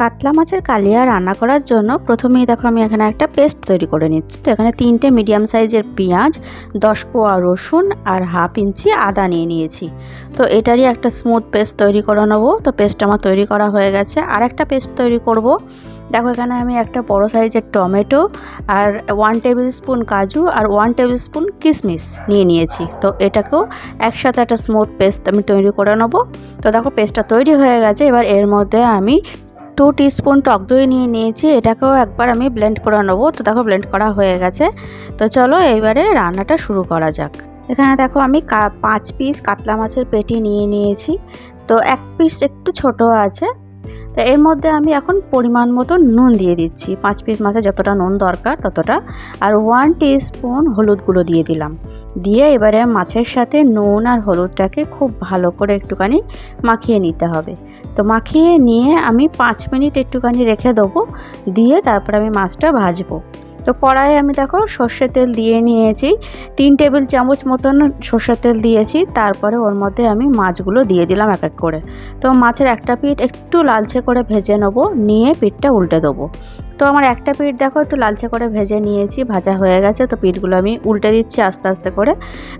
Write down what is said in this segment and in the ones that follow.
কাতলা মাছের কালিয়া রান্না করার জন্য প্রথমেই দেখো আমি এখানে একটা পেস্ট তৈরি করে নিচ্ছি। তো এখানে তিনটে মিডিয়াম সাইজের পেঁয়াজ, দশ কোয়া রসুন আর হাফ ইঞ্চি আদা নিয়ে নিয়েছি। তো এটারই একটা স্মুথ পেস্ট তৈরি করে নেব। তো পেস্ট আমার তৈরি করা হয়ে গেছে। আর একটা পেস্ট তৈরি করব। দেখো এখানে আমি একটা বড় সাইজের টমেটো আর ওয়ান টেবিল স্পুন কাজু আর ওয়ান টেবিল স্পুন কিশমিশ নিয়ে নিয়েছি। তো এটাকেও একসাথে একটা স্মুথ পেস্ট আমি তৈরি করে নেব। তো দেখো পেস্টটা তৈরি হয়ে গেছে। এবার এর মধ্যে আমি টু টিস্পুন টক দই নিয়ে নিয়েছি, এটাকেও একবার আমি ব্লেন্ড করে নেব। তো দেখো ব্লেন্ড করা হয়ে গেছে। তো চলো এবারে রান্নাটা শুরু করা যাক। এখানে দেখো আমি পাঁচ পিস কাতলা মাছের পেটি নিয়ে নিয়েছি। তো এক পিস একটু ছোট আছে। তো এর মধ্যে আমি এখন পরিমাণ মতো নুন দিয়ে দিচ্ছি। পাঁচ পিস মাছে যতটা নুন দরকার ততটা। আর ওয়ান স্পুন হলুদ গুঁড়ো দিয়ে দিলাম। দিয়ে এবারে মাছের সাথে নুন আর হলুদটাকে খুব ভালো করে একটুখানি মাখিয়ে নিতে হবে। তো মাখিয়ে নিয়ে আমি পাঁচ মিনিট একটুখানি রেখে দেবো, দিয়ে তারপর আমি মাছটা ভাজবো। তো কড়াইয়ে আমি দেখো সর্ষের তেল দিয়ে নিয়েছি। তিন টেবিল চামচ মতন সর্ষের তেল দিয়েছি, তারপরে ওর মধ্যে আমি মাছগুলো দিয়ে দিলাম এক এক করে। তো মাছের একটা পিঠ একটু লালচে করে ভেজে নেব, নিয়ে পিঠটা উল্টে দেবো। তো আমার একটা পিঠ দেখো একটু লালচে করে ভেজে নিয়েছি, ভাজা হয়ে গেছে, তো পিঠগুলো আমি উল্টে দিচ্ছি আস্তে আস্তে করে।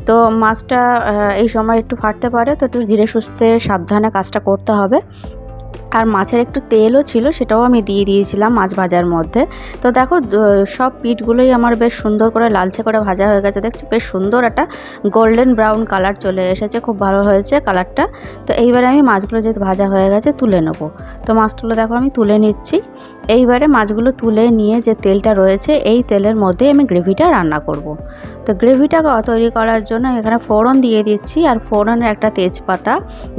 তো মাছটা এই সময় একটু ফাটতে পারে, তো একটু ধীরে সুস্থে সাবধানে কাজটা করতে হবে। আর মাছের একটু তেলও ছিল, সেটাও আমি দিয়ে দিয়েছিলাম মাছ ভাজার মধ্যে। তো দেখো সব পিঠগুলোই আমার বেশ সুন্দর করে লালচে করে ভাজা হয়ে গেছে। দেখছি, বেশ সুন্দর একটা গোল্ডেন ব্রাউন কালার চলে এসেছে, খুব ভালো হয়েছে কালারটা তো এইবারে আমি মাছগুলো যেহেতু ভাজা হয়ে গেছে, তুলে নেব। তো মাছগুলো দেখো, আমি তুলে নিচ্ছি। এইবারে মাছগুলো তুলে নিয়ে যে তেলটা রয়েছে, এই তেলের মধ্যে আমি গ্রেভিটা রান্না করব। তো গ্রেভিটা তৈরি করার জন্য আমি এখানে ফোড়ন দিয়ে দিচ্ছি আর ফোড়নের একটা তেজপাতা,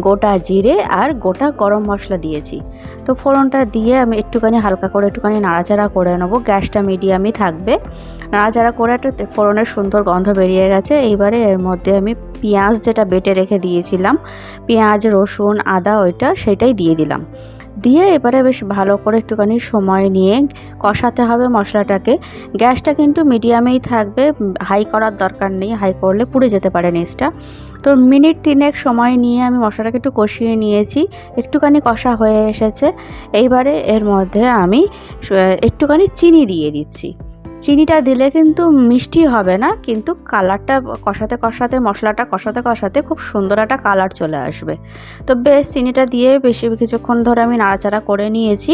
গোটা জিরে আর গোটা গরম মশলা দিয়েছি। তো ফোড়নটা দিয়ে আমি একটুখানি হালকা করে একটুখানি নাড়াচাড়া করে নেব। গ্যাসটা মিডিয়ামই থাকবে। নাড়াচাড়া করে একটা ফোড়নের সুন্দর গন্ধ বেরিয়ে গেছে। এইবারে এর মধ্যে আমি পেঁয়াজ যেটা বেটে রেখে দিয়েছিলাম, পেঁয়াজ, রসুন, আদা, ওইটা সেটাই দিয়ে দিলাম। দিয়ে এবারে বেশ ভালো করে একটুখানি সময় নিয়ে কষাতে হবে মশলাটাকে। গ্যাসটা কিন্তু মিডিয়ামেই থাকবে, হাই করার দরকার নেই, হাই করলে পুড়ে যেতে পারে নিচটা তো মিনিট তিনেক সময় নিয়ে আমি মশলাটাকে একটু কষিয়ে নিয়েছি, একটুখানি কষা হয়ে এসেছে। এইবারে এর মধ্যে আমি একটুখানি চিনি দিয়ে দিচ্ছি। চিনিটা দিলে কিন্তু মিষ্টি হবে না, কিন্তু কালারটা কষাতে কষাতে, মশলাটা কষাতে কষাতে খুব সুন্দর একটা কালার চলে আসবে। তো বেশ, চিনিটা দিয়ে বেশি কিছুক্ষণ ধরে আমি নাড়াচাড়া করে নিয়েছি।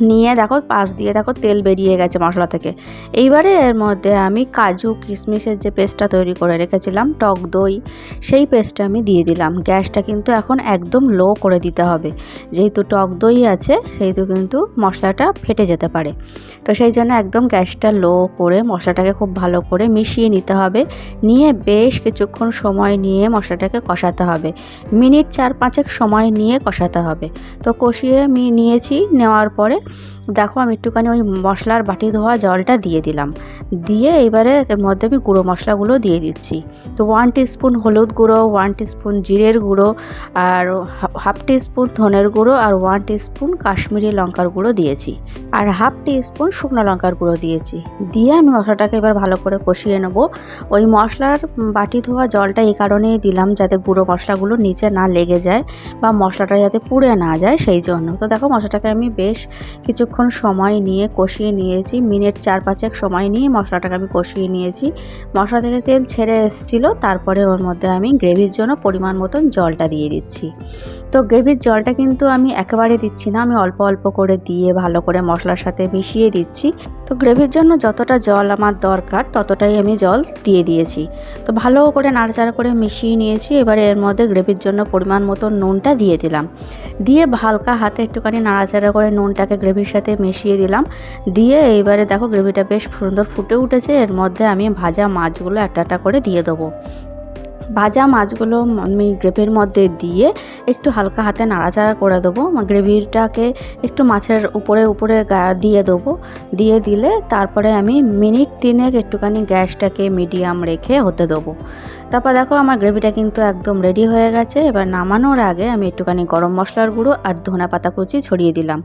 নিয়ে দেখো, পাশ দিয়ে দেখো তেল বেরিয়ে গেছে মশলা থেকে। এইবারে এর মধ্যে আমি কাজু, কিশমিশের যে পেস্টটা তৈরি করে রেখেছিলাম, টক দই, সেই পেস্টটা আমি দিয়ে দিলাম। গ্যাসটা কিন্তু এখন একদম লো করে দিতে হবে। যেহেতু টক দই আছে, সেহেতু কিন্তু মশলাটা ফেটে যেতে পারে। তো সেই জন্য একদম গ্যাসটা লো করে মশলাটাকে খুব ভালো করে মিশিয়ে নিতে হবে। নিয়ে বেশ কিছুক্ষণ সময় নিয়ে মশলাটাকে কষাতে হবে। মিনিট চার পাঁচেক সময় নিয়ে কষাতে হবে। তো কষিয়ে আমি নিয়েছি, নেওয়ার পরে দেখো আমি একটুখানি ওই মশলার বাটি ধোয়া জলটা দিয়ে দিলাম। দিয়ে এবারে এর মধ্যে আমি গুঁড়ো মশলাগুলো দিয়ে দিচ্ছি। তো ওয়ান স্পুন হলুদ গুঁড়ো ওয়ান স্পুন জিরের গুঁড়ো, আর হাফ স্পুন ধনের গুঁড়ো, আর ওয়ান স্পুন কাশ্মীরি লঙ্কার গুঁড়ো দিয়েছি। আর হাফ স্পুন শুকনো লঙ্কার গুঁড়ো দিয়েছি। দিয়ে আমি মশলাটাকে এবার ভালো করে কষিয়ে নেব। ওই মশলার বাটি ধোয়া জলটা এই কারণেই দিলাম যাতে গুঁড়ো মশলাগুলো নিচে না লেগে যায় বা মশলাটা যাতে পুড়ে না যায় সেই জন্য। তো দেখো মশলাটাকে আমি বেশ কিছুক্ষণ সময় নিয়ে কষিয়ে নিয়েছি। মিনিট চার পাঁচেক সময় নিয়ে মশলাটাকে আমি কষিয়ে নিয়েছি। মশলা থেকে তেল ছেড়ে এসেছিল, তারপরে ওর মধ্যে আমি গ্রেভির জন্য পরিমাণ মতন জলটা দিয়ে দিচ্ছি। তো গ্রেভির জলটা কিন্তু আমি একেবারে দিচ্ছি না, আমি অল্প অল্প করে দিয়ে ভালো করে মশলার সাথে মিশিয়ে দিচ্ছি। তো গ্রেভির জন্য যতটা জল আমার দরকার, ততটাই আমি জল দিয়ে দিয়েছি। তো ভালো করে নাড়াচাড়া করে মিশিয়ে নিয়েছি, এবারে এর মধ্যে গ্রেভির জন্য পরিমাণ মতো নুনটা দিয়ে দিলাম। দিয়ে হালকা হাতে একটুখানি নাড়াচাড়া করে নুনটাকে গ্রেভির সাথে মিশিয়ে দিলাম। দিয়ে এইবারে দেখো গ্রেভিটা বেশ সুন্দর ফুটে উঠেছে। এর মধ্যে আমি ভাজা মাছগুলো একটা একটা করে দিয়ে দেবো। ভাজা মাছগুলো আমি গ্রেভির মধ্যে দিয়ে একটু হালকা হাতে নাড়াচাড়া করে দেবো। গ্রেভিটাকে একটু মাছের উপরে উপরে দিয়ে দেবো। দিয়ে দিলে তারপরে আমি মিনিট তিনেক একটুখানি গ্যাসটাকে মিডিয়াম রেখে হতে দেবো। তারপর দেখো আমার গ্রেভিটা কিন্তু একদম রেডি হয়ে গেছে। এবার নামানোর আগে আমি একটুখানি গরম মশলার গুঁড়ো আর ধনে পাতা কুচি ছড়িয়ে দিলাম।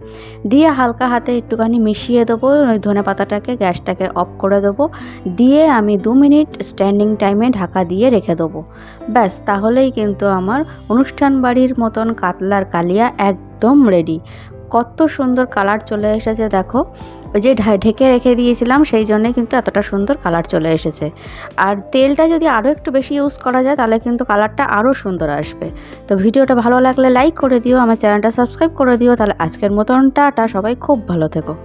দিয়ে হালকা হাতে একটুখানি মিশিয়ে দেবো, ওই ধনে পাতাটাকে, গ্যাসটাকে অফ করে দেবো। দিয়ে আমি দু মিনিট স্ট্যান্ডিং টাইমে ঢাকা দিয়ে রেখে দেবো। ব্যাস, তাহলেই কিন্তু আমার অনুষ্ঠান বাড়ির মতন কাতলার কালিয়া একদম রেডি কত সুন্দর কালার চলে এসেছে দেখো। ওই যে ঢেকে রেখে দিয়েছিলাম, সেই জন্যে কিন্তু এতটা সুন্দর কালার চলে এসেছে। আর তেলটা যদি আরও একটু বেশি ইউজ করা যায়, তাহলে কিন্তু কালারটা আরও সুন্দর আসবে। তো ভিডিওটা ভালো লাগলে লাইক করে দিও, আমার চ্যানেলটা সাবস্ক্রাইব করে দিও, তাহলে আজকের মতন টাটা, সবাই খুব ভালো থেকো।